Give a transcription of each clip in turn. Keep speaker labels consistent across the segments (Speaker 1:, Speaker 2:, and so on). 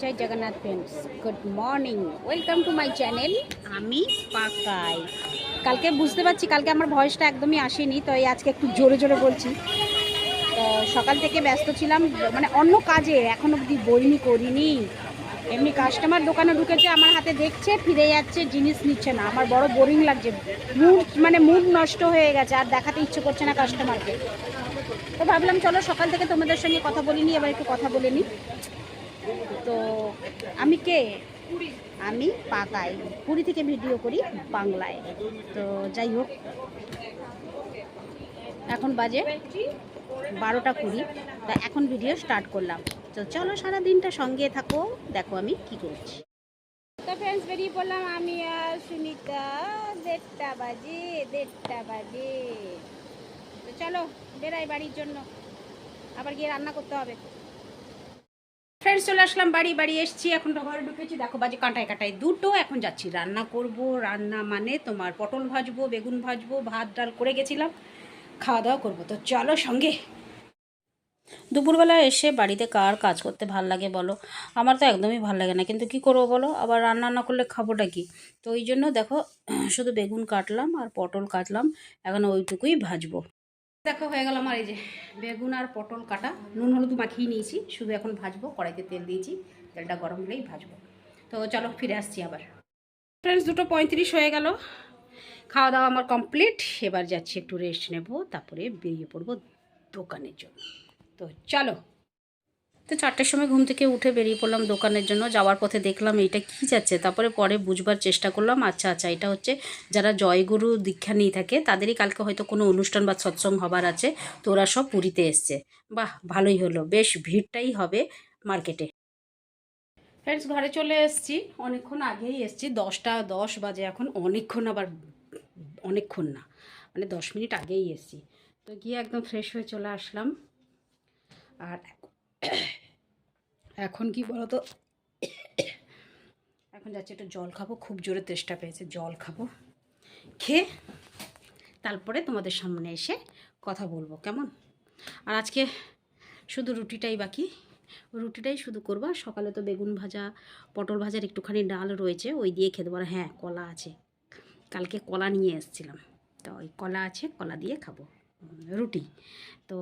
Speaker 1: Joy Jagannath friends good morning welcome to my channel আমি পাকাই। কালকে বুঝতে পারছি, কালকে আমার ভয়েসটা একদমই আসেনি, তো আজকে একটু জোরে জোরে বলছি। তো সকাল থেকে ব্যস্ত ছিলাম মানে অন্য কাজে এখন অবধি বইনি, করিনি। এমনি কাস্টমার দোকানে ঢুকেছে, আমার হাতে দেখছে, ফিরে যাচ্ছে, জিনিস নিচ্ছে না। আমার বড় বোরিং লাগছে। মুড মানে মুড নষ্ট হয়ে গেছে, আর দেখাতে ইচ্ছে করছে না কাস্টমারকে তো ভাবলাম, চলো সকাল থেকে তোমাদের সঙ্গে কথা বলিনি এবার একটু কথা বলে নিই। তো আমি কে? আমি পাকাই পুরী থেকে ভিডিও করি বাংলায়। তো যাই হোক, এখন বাজে বারোটা কুড়ি। তা এখন ভিডিও স্টার্ট করলাম। তো চলো সারা দিনটা সঙ্গে থাকো, দেখো আমি কি করছি। ফ্রেন্ডস বেরিয়ে পড়লাম আমি আর সুনিতা। দেড়টা বাজে দেড়টা বাজে। তো চলো বেরাই বাড়ির জন্য। আবার গিয়ে রান্না করতে হবে। ফ্রেন্ডস চলে আসলাম, বাড়ি বাড়ি এসছি। এখন তো ঘরে ঢুকেছি। দেখো, বাজে কাঁটায় কাঁটায় দুটো, এখন যাচ্ছি। রান্না করব, রান্না মানে তোমার পটল ভাজবো, বেগুন ভাজবো, ভাত, ডাল করে গেছিলাম। খাওয়া দাওয়া করব। তো চলো সঙ্গে। দুপুরবেলা এসে বাড়িতে কার কাজ করতে ভালো লাগে বলো? আমার তো একদমই ভালো লাগে না। কিন্তু কি করব বলো? আবার রান্না না করলে খাবোটা কি? তো ওই জন্য দেখো, শুধু বেগুন কাটলাম আর পটল কাটলাম। এখন ওইটুকুই ভাজবো। দেখো, হয়ে গেল আমার এই যে বেগুন আর পটল কাটা। নুন, হলুদ মাখিয়ে নিয়েছি। শুধু এখন ভাজবো, কড়াইতে তেল দিয়েছি। তেলটা গরম হলেই ভাজবো। তো চলো, ফিরে আসছি আবার। ফ্রেন্ডস দুটো পঁয়ত্রিশ হয়ে গেল। খাওয়া দাওয়া আমার কমপ্লিট। এবার যাচ্ছি একটু রেস্ট নেব, তারপরে বেরিয়ে পড়ব দোকানের জন্য। তো চলো। তো চারটের সময় ঘুম থেকে উঠে বেরিয়ে পড়লাম দোকানের জন্য। যাওয়ার পথে দেখলাম এইটা কি যাচ্ছে? তারপরে পরে বুঝবার চেষ্টা করলাম আচ্ছা আচ্ছা এটা হচ্ছে যারা জয়গুরু দীক্ষা নিয়ে থাকে, তাদেরই কালকে হয়তো কোনো অনুষ্ঠান বা সৎসঙ্গ হবার আছে, তো ওরা সব পুরীতে এসছে। বাহ, ভালোই হলো, বেশ ভিড়টাই হবে মার্কেটে। ফ্রেন্ডস ঘরে চলে এসেছি, অনেকক্ষণ আগেই এসেছি, দশটা দশ বাজে এখন, অনেকক্ষণ আবার, অনেকক্ষণ না মানে দশ মিনিট আগেই এসেছি। তো গিয়ে একদম ফ্রেশ হয়ে চলে আসলাম। আর এখন কি বলতো? এখন যাচ্ছে একটু জল খাব, খুব জোরে তেষ্টা পেয়েছে, জল খাব। খেয়ে তারপরে তোমাদের সামনে এসে কথা বলব, কেমন? আর আজকে শুধু রুটিটাই বাকি। রুটিটাই শুধু করব। সকালে তো বেগুন ভাজা, পটল ভাজার একটুখানি ডাল রয়েছে, ওই দিয়ে খেতে পারো। হ্যাঁ কলা আছে। কালকে কলা নিয়ে এসেছিলাম। তো ওই কলা আছে, কলা দিয়ে খাব। রুটি। তো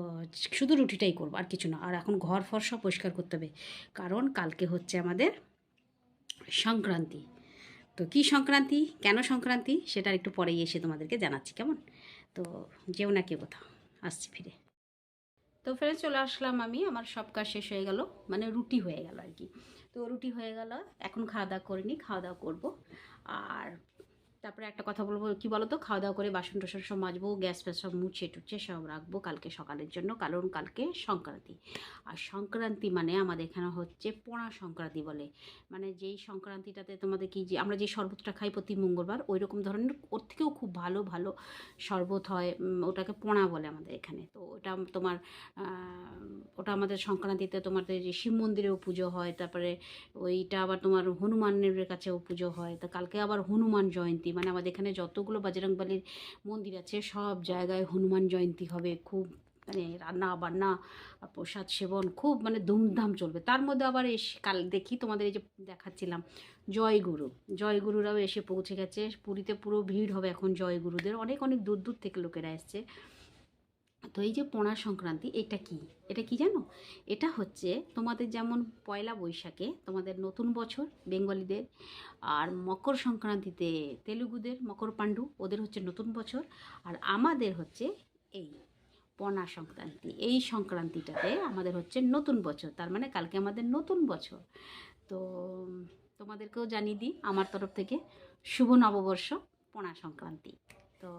Speaker 1: শুধু রুটিটাই করব, আর কিছু না। আর এখন ঘর ফর সব পরিষ্কার করতে হবে, কারণ কালকে হচ্ছে আমাদের সংক্রান্তি। তো কি সংক্রান্তি? কেন সংক্রান্তি? সেটা একটু পরেই এসে তোমাদেরকে জানাচ্ছি, কেমন? তো যেও না কেউ কোথাও, আসছি ফিরে। তো ফেরে চলে আসলাম আমি, আমার সব কাজ শেষ হয়ে গেল মানে রুটি হয়ে গেল আর কি। তো রুটি হয়ে গেল, এখন খাওয়া দাওয়া করিনি খাওয়া দাওয়া করব। আর তারপরে একটা কথা বলব, কি বলো তো খাওয়া দাওয়া করে বাসন টাসন সব মাজবো গ্যাস ফ্যাস সব মুছে টুছে সব রাখব কালকে সকালের জন্য, কারণ কালকে সংক্রান্তি। আর সংক্রান্তি মানে আমাদের এখানে হচ্ছে পোড়া সংক্রান্তি বলে। মানে যেই সংক্রান্তিটাতে তোমাদের কি যে, আমরা যে শরবতটা খাই প্রতি মঙ্গলবার ওই রকম ধরনের ওর থেকেও খুব ভালো ভালো শরবত হয় ওটাকে পোড়া বলে আমাদের এখানে। তো ওটা তোমার ওটা আমাদের সংক্রান্তিতে তোমাদের যে শিব মন্দিরেও পুজো হয়, তারপরে ওইটা আবার তোমার হনুমানের কাছেও পুজো হয়। তো কালকে আবার হনুমান জয়ন্তী মানে আমাদের এখানে যতগুলো বাজরংবালির মন্দির আছে, সব জায়গায় হনুমান জয়ন্তী হবে। খুব মানে রান্না বান্না, প্রসাদ সেবন খুব মানে ধুমধাম চলবে। তার মধ্যে আবার এস, কাল দেখি তোমাদের এই যে দেখাচ্ছিলাম, জয়গুরু। জয়গুরুরাও এসে পৌঁছে গেছে। পুরীতে পুরো ভিড় হবে এখন জয়গুরুদের। অনেক অনেক দূর দূর থেকে লোকেরা এসছে। তো এই যে পোড়া সংক্রান্তি, এটা কি? এটা কি জানো? এটা হচ্ছে তোমাদের যেমন পয়লা বৈশাখে তোমাদের নতুন বছর বেঙ্গলিদের, আর মকর সংক্রান্তিতে তেলুগুদের, মকর পাণ্ডু, ওদের হচ্ছে নতুন বছর, আর আমাদের হচ্ছে এই পনা সংক্রান্তি। এই সংক্রান্তিটাতে আমাদের হচ্ছে নতুন বছর, তার মানে কালকে আমাদের নতুন বছর। তো তোমাদেরকেও জানিয়ে দিই, আমার তরফ থেকে শুভ নববর্ষ, পনা সংক্রান্তি। তো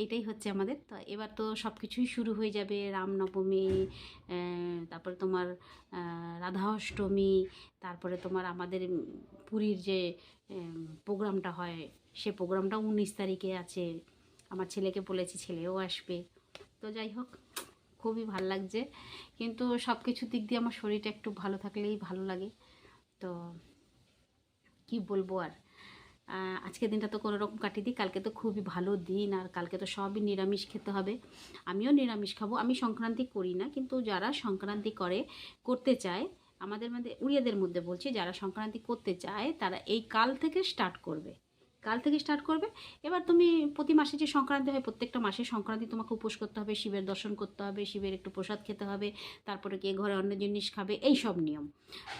Speaker 1: এইটাই হচ্ছে আমাদের। তো এবার তো সব কিছুই শুরু হয়ে যাবে রামনবমী তারপরে তোমার রাধা অষ্টমী তারপরে তোমার আমাদের পুরীর যে প্রোগ্রামটা হয়, সে প্রোগ্রামটা উনিশ তারিখে আছে। আমার ছেলেকে বলেছি, ছেলেও আসবে। তো যাই হোক, খুবই ভালো লাগছে। কিন্তু সব কিছুর দিক দিয়ে আমার শরীরটা একটু ভালো থাকলেই ভালো লাগে। তো কি বলব আর? আহ, আজকের দিনটা তো কোনো রকম কাটিয়ে দিই। কালকে তো খুবই ভালো দিন আর কালকে তো সবই নিরামিষ খেতে হবে। আমিও নিরামিষ খাব। আমি সংক্রান্তি করি না কিন্তু যারা সংক্রান্তি করে করতে চায় আমাদের মধ্যে উড়িয়াদের মধ্যে বলছি যারা সংক্রান্তি করতে চায় তারা এই কাল থেকে স্টার্ট করবে। কাল থেকে স্টার্ট করবে। এবার তুমি প্রতি মাসে যে সংক্রান্তি হয় প্রত্যেকটা মাসে সংক্রান্তি তোমাকে উপোস করতে হবে শিবের দর্শন করতে হবে শিবের একটু প্রসাদ খেতে হবে তারপরে কে ঘরে অন্য জিনিস খাবে এই সব নিয়ম।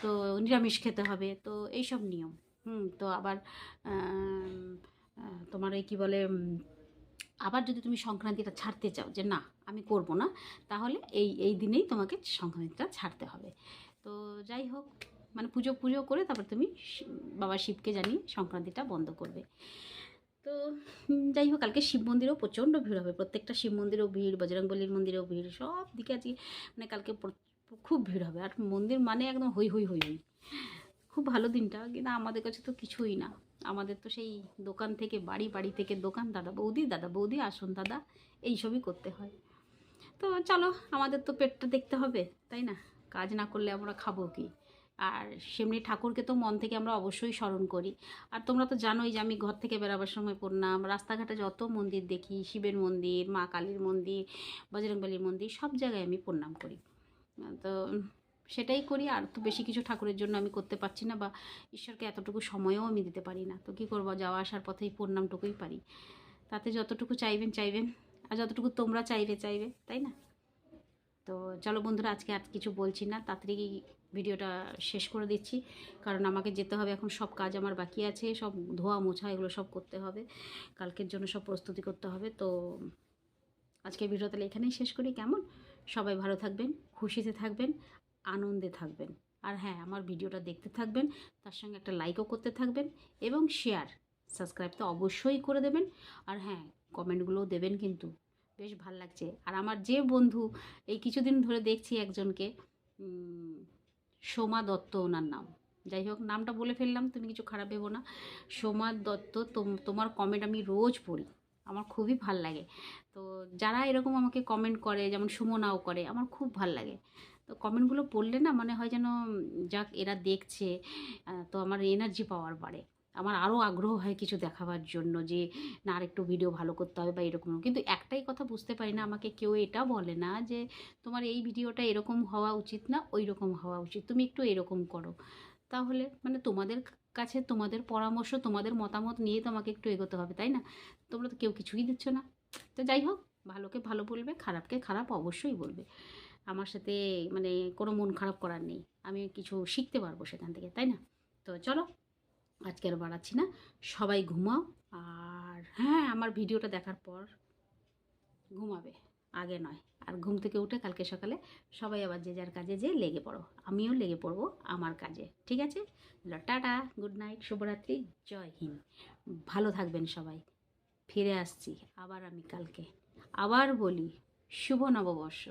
Speaker 1: তো নিরামিষ খেতে হবে তো এই সব নিয়ম। হুম, তো আবার তোমার এই কী বলে আবার যদি তুমি সংক্রান্তিটা ছাড়তে চাও, যে না, আমি করব না, তাহলে এই এই দিনেই তোমাকে সংক্রান্তিটা ছাড়তে হবে। তো যাই হোক মানে পুজো পুজো করে তারপর তুমি বাবা শিবকে জানিয়ে সংক্রান্তিটা বন্ধ করবে। তো যাই হোক, কালকে শিব মন্দিরেও প্রচণ্ড ভিড় হবে। প্রত্যেকটা শিব মন্দিরেও ভিড় বজরংবলির মন্দিরেও ভিড়, সব দিকে আজকে মানে কালকে খুব ভিড় হবে। আর মন্দির মানে একদম হই হই হই হই খুব ভালো দিনটা, কিন্তু আমাদের কাছে তো কিছুই না। আমাদের তো সেই দোকান থেকে, বাড়ি বাড়ি থেকে দোকান দাদা, বৌদি দাদা, বৌদি, আসুন দাদা, এইসবই করতে হয়। তো চলো, আমাদের তো পেটটা দেখতে হবে, তাই না? কাজ না করলে আমরা খাব কি? আর সেমনি ঠাকুরকে তো মন থেকে আমরা অবশ্যই স্মরণ করি। আর তোমরা তো জানোই যে আমি ঘর থেকে বেরাবার সময় পড়লাম, রাস্তাঘাটে যত মন্দির দেখি, শিবের মন্দির, মা কালীর মন্দির, বজরংবলীর মন্দির, সব জায়গায় আমি প্রণাম করি। তো সেটাই করি, আর তো বেশি কিছু ঠাকুরের জন্য আমি করতে পারছি না বা ঈশ্বরকে এতটুকু সময়ও আমি দিতে পারি না। তো কী করব? যাওয়া আসার পথেই প্রণামটুকুই পারি। তাতে যতটুকু চাইবেন চাইবেন, আর যতটুকু তোমরা চাইবে চাইবে, তাই না? তো চলো বন্ধুরা, আজকে আর কিছু বলছি না। তাড়াতাড়ি ভিডিওটা শেষ করে দিচ্ছি, কারণ আমাকে যেতে হবে, এখন সব কাজ আমার বাকি আছে, সব ধোয়া মোছা এগুলো সব করতে হবে। কালকের জন্য সব প্রস্তুতি করতে হবে। তো আজকে ভিডিও তাহলে এখানেই শেষ করি। কেমন? সবাই ভালো থাকবেন, খুশিতে থাকবেন। আনন্দে থাকবেন। আর হ্যাঁ আমার ভিডিওটা দেখতে থাকবেন, তার সঙ্গে একটা লাইকও করতে থাকবেন এবং শেয়ার সাবস্ক্রাইব তো অবশ্যই করে দেবেন। আর হ্যাঁ কমেন্টগুলোও দেবেন কিন্তু। বেশ ভালো লাগছে। আর আমার যে বন্ধু, এই কিছুদিন ধরে দেখছি একজনকে সোমা দত্ত ওনার নাম। যাই হোক, নামটা বলে ফেললাম, তুমি কিছু খারাপ ভেবো না। সোমা দত্ত, তোম- তোমার কমেন্ট আমি রোজ পড়ি। আমার খুবই ভালো লাগে। তো যারা এরকম আমাকে কমেন্ট করে, যেমন সুমনাও করে, আমার খুব ভালো লাগে। তো কমেন্টগুলো পড়লে না মনে হয় যেন, যাক এরা দেখছে তো আমার এনার্জি পাওয়ার বাড়ে। আমার আরও আগ্রহ হয় কিছু দেখাবার জন্য যে, না আরেকটু ভিডিও ভালো করতে হবে বা এরকম। কিন্তু একটাই কথা বুঝতে পারি না, আমাকে কেউ এটা বলে না যে, তোমার এই ভিডিওটা এরকম হওয়া উচিত না ওই রকম হওয়া উচিত। তুমি একটু এরকম করো। তাহলে মানে তোমাদের কাছে তোমাদের পরামর্শ, তোমাদের মতামত নিয়ে তোমাকে একটু এগোতে হবে, তাই না? তোমরা তো কেউ কিছুই দিচ্ছ না। তো যাই হোক, ভালোকে ভালো বলবে, খারাপকে খারাপ অবশ্যই বলবে। আমার সাথে মানে কোনো মন খারাপ করার নেই। আমি কিছু শিখতে পারব সেখান থেকে, তাই না? তো চলো, আজকে আর বাড়াচ্ছি না। সবাই ঘুমাও, আর হ্যাঁ আমার ভিডিওটা দেখার পর ঘুমাবে। আগে নয়। আর ঘুম থেকে উঠে কালকে সকালে সবাই আবার যে যার কাজে যে লেগে পড়ো। আমিও লেগে পড়ব আমার কাজে। ঠিক আছে? টাটা, গুড নাইট, শুভরাত্রি, জয় হিন্দ। ভালো থাকবেন সবাই। ফিরে আসছি আবার আমি কালকে। আবার বলি, শুভ নববর্ষ।